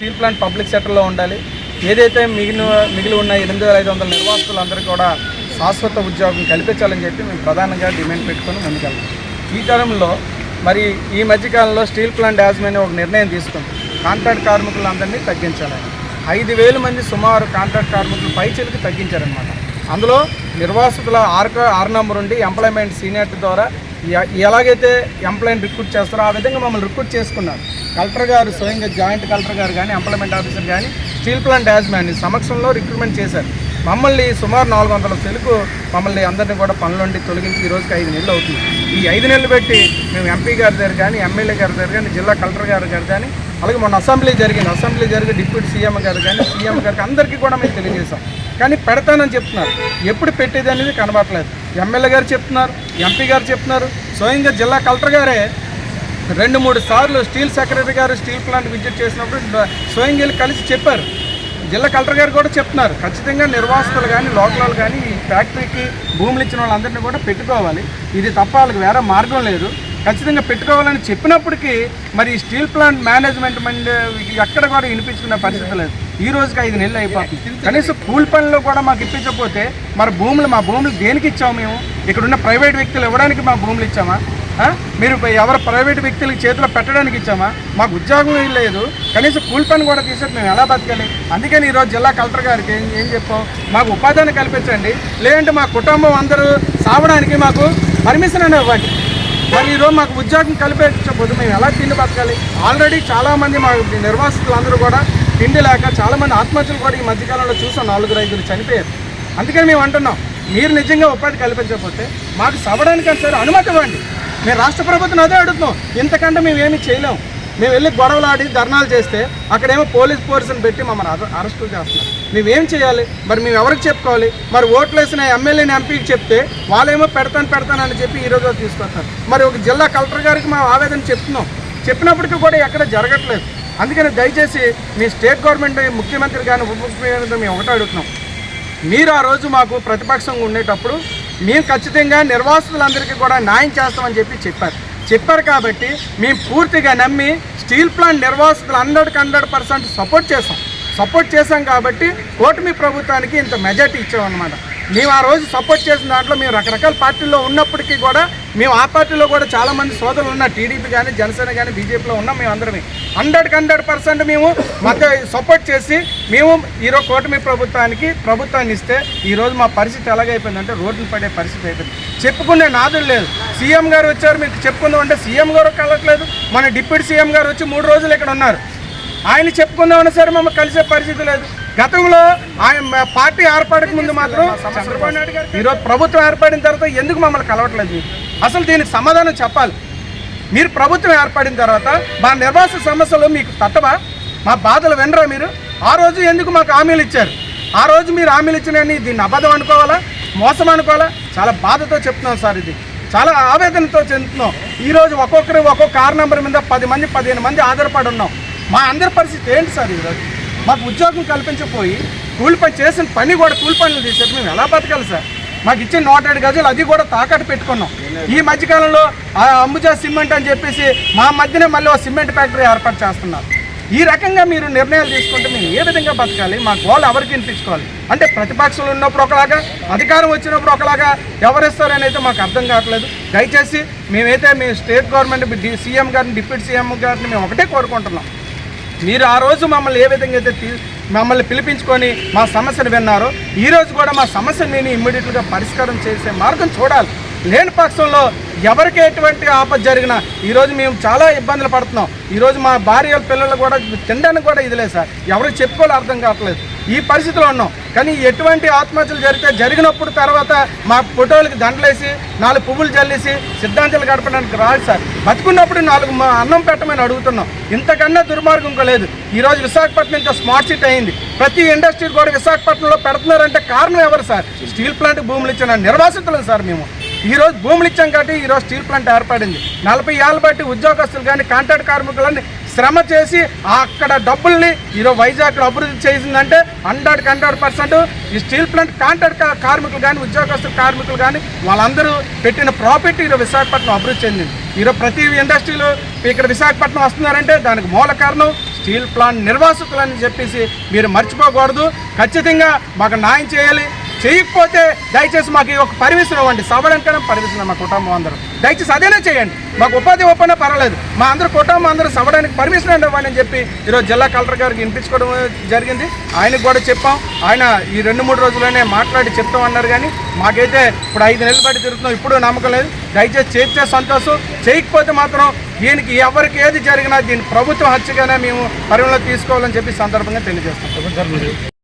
Steel plant public సెక్టర్లో ఉండాలి. ఏదైతే మిగిలిన మిగిలి ఉన్న ఎనిమిది వేల ఐదు వందల నిర్వాసితులందరికీ కూడా శాశ్వత ఉద్యోగం కల్పించాలని చెప్పి మేము ప్రధానంగా డిమాండ్ పెట్టుకొని ముందుకెళ్తాం ఈ తరంలో మరి ఈ మధ్యకాలంలో స్టీల్ ప్లాంట్ యాజమాన్యం ఒక నిర్ణయం తీసుకుంది. కాంట్రాక్ట్ కార్మికులందరినీ తగ్గించాలని ఐదు వేల మంది సుమారు కాంట్రాక్ట్ కార్మికులు పైచీలకి తగ్గించారనమాట అందులో నిర్వాసితుల ఆర్ ఆర్ నంబర్ ఉండి ఎంప్లాయ్మెంట్ సీనియర్ ద్వారా ఎలాగైతే ఎంప్లాయ్మెంట్ రిక్రూట్ చేస్తారో ఆ విధంగా మమ్మల్ని రిక్రూట్ చేసుకున్నారు. కలెక్టర్ గారు స్వయంగా జాయింట్ కలెక్టర్ గారు కానీ ఎంప్లాయ్మెంట్ ఆఫీసర్ కానీ స్టీల్ ప్లాంట్ యాజమాన్య సమక్షంలో రిక్రూట్మెంట్ చేశారు. మమ్మల్ని సుమారు నాలుగు వందల తెలుగు మమ్మల్ని అందరినీ కూడా పనులుండి తొలగించి ఈ రోజుకి ఐదు నెలలు అవుతుంది. ఈ ఐదు నెలలు పెట్టి మేము ఎంపీ గారి దగ్గర కానీ ఎమ్మెల్యే గారి దగ్గర కానీ జిల్లా కలెక్టర్ గారి దగ్గర కానీ అలాగే మొన్న అసెంబ్లీ జరిగింది. అసెంబ్లీ జరిగి డిప్యూటీ సీఎం గారు కానీ సీఎం గారికి అందరికీ కూడా మేము తెలియజేశాం. కానీ పెడతానని చెప్తున్నారు. ఎప్పుడు పెట్టేది అనేది కనబడట్లేదు. ఎమ్మెల్యే గారు చెప్తున్నారు ఎంపీ గారు చెప్తున్నారు. స్వయంగా జిల్లా కలెక్టర్ గారే రెండు మూడు సార్లు స్టీల్ సెక్రటరీ గారు స్టీల్ ప్లాంట్ విజిట్ చేసినప్పుడు స్వయంగా కలిసి చెప్పారు. జిల్లా కలెక్టర్ గారు కూడా చెప్తున్నారు. ఖచ్చితంగా నిర్వాసితులు కానీ లోకల్ కానీ ఈ ఫ్యాక్టరీకి భూములు ఇచ్చిన వాళ్ళందరినీ కూడా పెట్టుకోవాలి. ఇది తప్ప వాళ్ళకి వేరే మార్గం లేదు. ఖచ్చితంగా పెట్టుకోవాలని చెప్పినప్పటికీ మరి ఈ స్టీల్ ప్లాంట్ మేనేజ్మెంట్ ఎక్కడ కూడా వినిపించుకునే పరిస్థితి లేదు. ఈ రోజుకి ఐదు నెలలు అయిపోతుంది. కనీసం కూలి పనులు కూడా మాకు ఇప్పించకపోతే మరి భూములు మా భూములు దేనికి ఇచ్చాము మేము? ఇక్కడున్న ప్రైవేట్ వ్యక్తులు ఇవ్వడానికి మా భూములు ఇచ్చామా? మీరు ఎవరు ప్రైవేట్ వ్యక్తులకి చేతిలో పెట్టడానికి ఇచ్చామా? మాకు ఉద్యోగం ఏం లేదు. కనీసం కూలి పని కూడా తీసేది మేము ఎలా బతకాలి? అందుకని ఈరోజు జిల్లా కలెక్టర్ గారికి ఏం ఏం చెప్పాం మాకు ఉపాధిని కల్పించండి. లేదంటే మా కుటుంబం అందరూ సావడానికి మాకు పర్మిషన్ అని ఇవ్వండి. మరి ఈరోజు మాకు ఉద్యోగం కల్పించకపోతే మేము ఎలా తిండి బతకాలి? ఆల్రెడీ చాలామంది మా నిర్వాసితులు అందరూ కూడా తిండి లేక చాలామంది ఆత్మహత్యలు కూడా ఈ మధ్యకాలంలో చూసాం. నలుగురు ఐదుగురు చనిపోయారు. అందుకని మేము అంటున్నాం. మీరు నిజంగా ఉపాధి కల్పించకపోతే మాకు సవడానికి సరే అనుమతి ఇవ్వండి. మేము రాష్ట్ర ప్రభుత్వం అదే అడుగుతున్నాం. ఇంతకంటే మేము ఏమి చేయలేం. మేము వెళ్ళి గొడవలు ఆడి ధర్నాలు చేస్తే అక్కడేమో పోలీస్ ఫోర్స్ని పెట్టి మమ్మల్ని అరె- అరెస్టులు చేస్తున్నారు. మేమేం చేయాలి? మరి మేము ఎవరికి చెప్పుకోవాలి? మరి ఓట్లు వేసిన ఎమ్మెల్యేని ఎంపీకి చెప్తే వాళ్ళేమో పెడతాను పెడతాను అని చెప్పి ఈరోజు తీసుకొస్తారు. మరి ఒక జిల్లా కలెక్టర్ గారికి మా ఆవేదన చెప్తున్నాం. చెప్పినప్పటికీ కూడా ఎక్కడ జరగట్లేదు. అందుకని దయచేసి మీ స్టేట్ గవర్నమెంట్ ముఖ్యమంత్రి కానీ ఉప ముఖ్యమంత్రి మేము ఒకటే అడుగుతున్నాం. మీరు ఆ రోజు మాకు ప్రతిపక్షంగా ఉండేటప్పుడు మేము ఖచ్చితంగా నిర్వాసితులందరికీ కూడా న్యాయం చేస్తామని చెప్పి చెప్పారు. చెప్పారు కాబట్టి మేము పూర్తిగా నమ్మి స్టీల్ ప్లాంట్ నిర్వాసితులు హండ్రెడ్కి హండ్రెడ్ పర్సెంట్ సపోర్ట్ చేసాం సపోర్ట్ చేశాం కాబట్టి కూటమి ప్రభుత్వానికి ఇంత మెజార్టీ ఇచ్చామన్నమాట. మేము ఆ రోజు సపోర్ట్ చేసిన దాంట్లో మేము రకరకాల పార్టీల్లో ఉన్నప్పటికీ కూడా మేము ఆ పార్టీలో కూడా చాలామంది సోదరులు ఉన్నారు. టీడీపీ కానీ జనసేన కానీ బీజేపీలో ఉన్నాం మేము అందరమే హండ్రెడ్కి హండ్రెడ్ పర్సెంట్ మేము మధ్య సపోర్ట్ చేసి మేము ఈరోజు కూటమి ప్రభుత్వానికి ప్రభుత్వాన్ని ఇస్తే ఈరోజు మా పరిస్థితి ఎలాగైపోయిందంటే రోడ్లు పడే పరిస్థితి అయిపోయింది. చెప్పుకునే నాదులు లేదు. సీఎం గారు వచ్చారు మీకు చెప్పుకుందాం అంటే సీఎం గారు కలగట్లేదు మన డిప్యూటీ సీఎం గారు వచ్చి మూడు రోజులు ఇక్కడ ఉన్నారు. ఆయన చెప్పుకుందామని సరే మమ్మల్ని కలిసే పరిస్థితి లేదు. గతంలో ఆయన పార్టీ ఏర్పడక ముందు మాత్రం చంద్రబాబు నాయుడు గారు ఈరోజు ప్రభుత్వం ఏర్పడిన తర్వాత ఎందుకు మమ్మల్ని కలవట్లేదు? అసలు దీనికి సమాధానం చెప్పాలి. మీరు ప్రభుత్వం ఏర్పడిన తర్వాత మా నిర్వాస సమస్యలు మీకు తట్టవా? మా బాధలు వినరా మీరు? ఆ రోజు ఎందుకు మాకు హామీలు ఇచ్చారు? ఆ రోజు మీరు హామీలు ఇచ్చినని దీన్ని అబద్ధం అనుకోవాలా? మోసం అనుకోవాలా? చాలా బాధతో చెప్తున్నాం సార్ ఇది. చాలా ఆవేదనతో చెందుతున్నాం ఈరోజు ఒక్కొక్కరు ఒక్కొక్క కార్ నెంబర్ మీద పది మంది పదిహేను మంది ఆధారపడి ఉన్నాం. మా అందరి పరిస్థితి ఏంటి సార్ ఈరోజు మాకు ఉద్యోగం కల్పించకపోయి కూలి పని చేసిన పని కూడా కూలి పనులు తీసేసి మేము ఎలా బతకాలి సార్? మాకు ఇచ్చిన నూట ఏడు గజాలు అది కూడా తాకట్టు పెట్టుకున్నాం. ఈ మధ్యకాలంలో ఆ అంబుజా సిమెంట్ అని చెప్పేసి మా మధ్యనే మళ్ళీ ఒక సిమెంట్ ఫ్యాక్టరీ ఏర్పాటు చేస్తున్నారు. ఈ రకంగా మీరు నిర్ణయాలు తీసుకుంటే మేము ఏ విధంగా బతకాలి? మా గోల్ ఎవరికి వినిపించుకోవాలి? అంటే ప్రతిపక్షంలో ఉన్నప్పుడు ఒకలాగా అధికారం వచ్చినప్పుడు ఒకలాగా ఎవరిస్తారని అయితే మాకు అర్థం కావట్లేదు. దయచేసి మేమైతే మీ స్టేట్ గవర్నమెంట్ సీఎం గారిని డిప్యూటీ సీఎం గారిని మేము ఒకటే కోరుకుంటున్నాం. మీరు ఆ రోజు మమ్మల్ని ఏ విధంగా అయితే మమ్మల్ని పిలిపించుకొని మా సమస్యను విన్నారో ఈరోజు కూడా మా సమస్యను నేను ఇమ్మీడియట్గా పరిష్కారం చేసే మార్గం చూడాలి. లేని పక్షంలో ఎవరికి ఎటువంటి ఆపద జరిగినా ఈరోజు మేము చాలా ఇబ్బందులు పడుతున్నాం. ఈరోజు మా భార్య పిల్లలు కూడా తినడానికి కూడా ఇది లేదు సార్. ఎవరికి చెప్పుకోవాలి అర్థం కావట్లేదు. ఈ పరిస్థితిలో ఉన్నాం. కానీ ఎటువంటి ఆత్మహత్యలు జరిగితే జరిగినప్పుడు తర్వాత మా ఫోటోలకి దండలేసి నాలుగు పువ్వులు జల్లేసి సిద్ధాంతాలు గడపడానికి రాదు సార్. బతుకున్నప్పుడు నాలుగు మా అన్నం పెట్టమని అడుగుతున్నాం. ఇంతకన్నా దుర్మార్గం ఇంకా లేదు. ఈరోజు విశాఖపట్నం ఇంత స్మార్ట్ సిటీ అయింది. ప్రతి ఇండస్ట్రీ కూడా విశాఖపట్నంలో పెడుతున్నారంటే కారణం ఎవరు సార్? స్టీల్ ప్లాంట్ భూములు ఇచ్చిన నిర్వాసితులం సార్ మేము. ఈరోజు భూములు ఇచ్చాం కాబట్టి ఈ రోజు స్టీల్ ప్లాంట్ ఏర్పడింది. నలభై ఏళ్ళ బట్టి ఉద్యోగస్తులు కానీ కాంట్రాక్ట్ కార్మికులని శ్రమ చేసి అక్కడ డబ్బుల్ని ఈరోజు వైజాగ్లో అభివృద్ధి చేసిందంటే హండ్రెడ్కి హండ్రెడ్ పర్సెంట్ ఈ స్టీల్ ప్లాంట్ కాంట్రాక్ట్ కార్మికులు కానీ ఉద్యోగస్తులు కార్మికులు కానీ వాళ్ళందరూ పెట్టిన ప్రాఫిట్ ఈరోజు విశాఖపట్నం అభివృద్ధి చెందింది. ఈరోజు ప్రతి ఇండస్ట్రీలో ఇక్కడ విశాఖపట్నం వస్తున్నారంటే దానికి మూల కారణం స్టీల్ ప్లాంట్ నిర్వాసితులని చెప్పేసి మీరు మర్చిపోకూడదు. ఖచ్చితంగా మాకు న్యాయం చేయాలి. చేయకపోతే దయచేసి మాకు ఒక పర్మిషన్ ఇవ్వండి. సవరణకైనా పర్మిషన్ మా కుటుంబం అందరూ. దయచేసి అదేనే చేయండి. మాకు ఉపాధి ఒప్పనే పర్వాలేదు. మా అందరు కుటుంబం అందరూ సవడానికి పర్మిషన్ ఇవ్వండి అని చెప్పి ఈరోజు జిల్లా కలెక్టర్ గారికి వినిపించుకోవడం జరిగింది. ఆయనకు కూడా చెప్పాం. ఆయన ఈ రెండు మూడు రోజుల్లోనే మాట్లాడి చెప్తాం అన్నారు కానీ మాకైతే ఇప్పుడు ఐదు నెలలు బట్టి తిరుగుతున్నాం. ఇప్పుడు నమ్మకం లేదు. దయచేసి చేస్తే సంతోషం. చేయకపోతే మాత్రం దీనికి ఎవరికి ఏది జరిగినా దీన్ని ప్రభుత్వ హత్యగానే మేము పరిగణలో తీసుకోవాలని చెప్పి సందర్భంగా తెలియజేస్తాం